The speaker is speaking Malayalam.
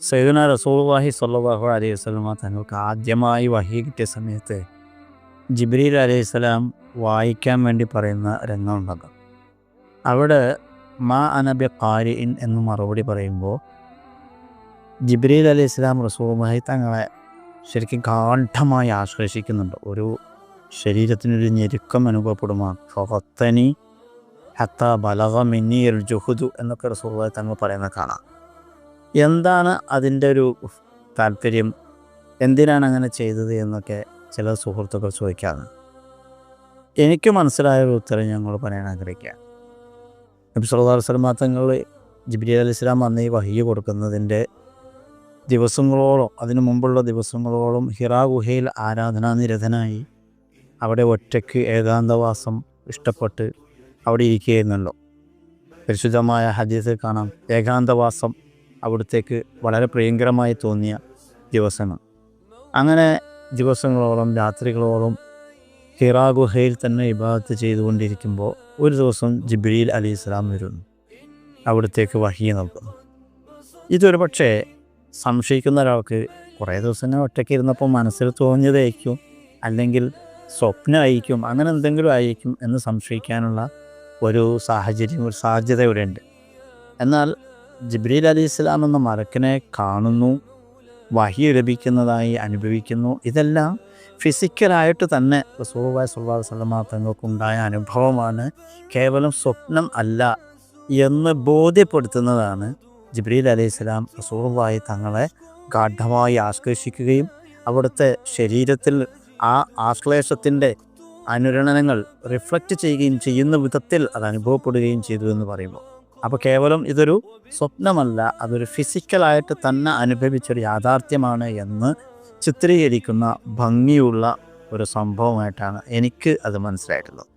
സൈദന റസൂൽവാഹി സ്വല്ലല്ലാഹു അലൈഹി വസല്ലമ തങ്ങൾക്ക് ആദ്യമായി വഹി കിട്ടിയ സമയത്ത് ജിബ്രീൽ അലൈഹി സ്വലാം വായിക്കാൻ വേണ്ടി പറയുന്ന രംഗമുണ്ടല്ലോ അവിടെ മാ അനബി ഖാരിഇൻ എന്ന് മറുപടി പറയുമ്പോൾ ജിബ്രീൽ അലൈഹി സ്വലാം റസൂൽവാഹി തങ്ങളെ ശരിക്കും ഗാഠമായി ആശ്ലേഷിക്കുന്നുണ്ട് ഒരു ശരീരത്തിനൊരു ഞെരുക്കം അനുഭവപ്പെടുമാണ് ഫഹത്തനി ഹത്ത ബലഗ മിന്നിയൽ ജുഹുദു എന്നൊക്കെ റസൂൽവാഹി തങ്ങൾ പറയുന്നത് കാണാം. എന്താണ് അതിന്റെ ഒരു താല്പര്യം? എന്തിനാണ് അങ്ങനെ ചെയ്തത് എന്നൊക്കെ ചില സുഹൃത്തുക്കൾ ചോദിക്കാറുണ്ട്. എനിക്ക് മനസ്സിലായ ഒരു ഉത്തരം ഞങ്ങൾ പറയാൻ ആഗ്രഹിക്കുക നബി അലൈഹി വസല്ലം തങ്ങൾ ജിബ്രീൽ അലൈഹി സ്വലാം വന്ന് ഈ വഹിയ കൊടുക്കുന്നതിന്റെ ദിവസങ്ങളോളം അതിനു മുമ്പുള്ള ദിവസങ്ങളോളം ഹിറാ ഗുഹയിൽ ആരാധനാനിരതനായി അവിടെ ഒറ്റയ്ക്ക് ഏകാന്തവാസം ഇഷ്ടപ്പെട്ട് അവിടെ ഇരിക്കുകയായിരുന്നല്ലോ. പരിശുദ്ധമായ ഹദീസിൽ കാണാം ഏകാന്തവാസം അവിടത്തേക്ക് വളരെ പ്രിയങ്കരമായി തോന്നിയ ദിവസങ്ങൾ. അങ്ങനെ ദിവസങ്ങളോളം രാത്രികളോളം ഹിറാ ഗുഹയിൽ തന്നെ ഇബാദത്ത് ചെയ്തുകൊണ്ടിരിക്കുമ്പോൾ ഒരു ദിവസം ജിബ്രീൽ അലി ഇസ്ലാം വരുന്നു. അവിടത്തേക്ക് വഹി നൽകുന്നു. ഇതൊരു പക്ഷേ സംശയിക്കുന്ന ഒരാൾക്ക് കുറേ ദിവസങ്ങൾ ഒറ്റയ്ക്ക് ഇരുന്നപ്പോൾ മനസ്സിൽ തോന്നിയതായിരിക്കും അല്ലെങ്കിൽ സ്വപ്നമായിരിക്കും അങ്ങനെ എന്തെങ്കിലും ആയിരിക്കും എന്ന് സംശയിക്കാനുള്ള ഒരു സാഹചര്യം ഒരു സാധ്യത ഇവിടെയുണ്ട് എന്നാൽ ജിബ്രീൽ അലി ഇസ്ലാം എന്ന മലക്കിനെ കാണുന്നു വഹി ലഭിക്കുന്നതായി അനുഭവിക്കുന്നു. ഇതെല്ലാം ഫിസിക്കലായിട്ട് തന്നെ റസൂബായ് സുല്ലാ വല്ലമ തങ്ങൾക്കുണ്ടായ അനുഭവമാണ്. കേവലം സ്വപ്നം അല്ല എന്ന് ബോധ്യപ്പെടുത്തുന്നതാണ് ജിബ്രീൽ അലൈഹി സ്വലാം റസൂബായി തങ്ങളെ ഗാഠമായി ആശ്ലേഷിക്കുകയും അവിടുത്തെ ശരീരത്തിൽ ആ ആശ്ലേഷത്തിന്റെ അനുരണനങ്ങൾ റിഫ്ലക്റ്റ് ചെയ്യുകയും ചെയ്യുന്ന വിധത്തിൽ അത് അനുഭവപ്പെടുകയും ചെയ്തു എന്ന് പറയുമ്പോൾ. അപ്പോൾ കേവലം ഇതൊരു സ്വപ്നമല്ല അതൊരു ഫിസിക്കലായിട്ട് തന്നെ അനുഭവിച്ചൊരു യാഥാർത്ഥ്യമാണ് എന്ന് ചിത്രീകരിക്കുന്ന ഭംഗിയുള്ള ഒരു സംഭവമായിട്ടാണ് എനിക്ക് അത് മനസ്സിലായിട്ടുള്ളത്.